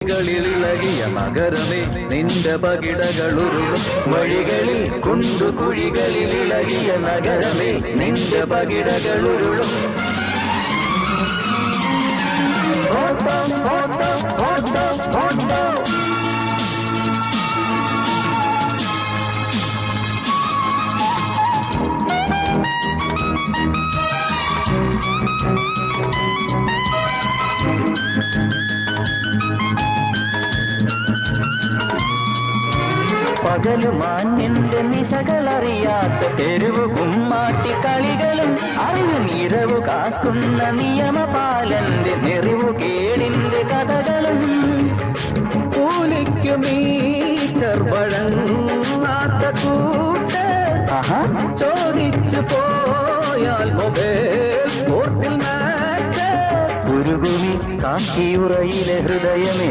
ിളിളകിയ നഗരമേ നിന്റെ പകിടകളുരുളും വഴികളിൽ കൊണ്ടു കുഴികളിൽ ഇളകിയ നഗരമേ നിന്റെ പകിടകളുരുളും ഓട്ടം ഓട്ടം ഓട്ടം ഓട്ടം പകലുമാന്യന്റെ നിശകളറിയാത്ത തെരുവ് കുമ്മാട്ടി കളികളും അറിവും ഇരവ് കാക്കുന്ന നിയമപാലന്റെ നെറിവു കേടിന്റെ കഥകളും. കൂലിക്കു മീറ്റർ വഴങ്ങാത്ത കൂട്ട ചോദിച്ചു പോയാൽ മൊബൈൽ ഉരുകുമി കാക്കിയുറയിലെ ഹൃദയമേ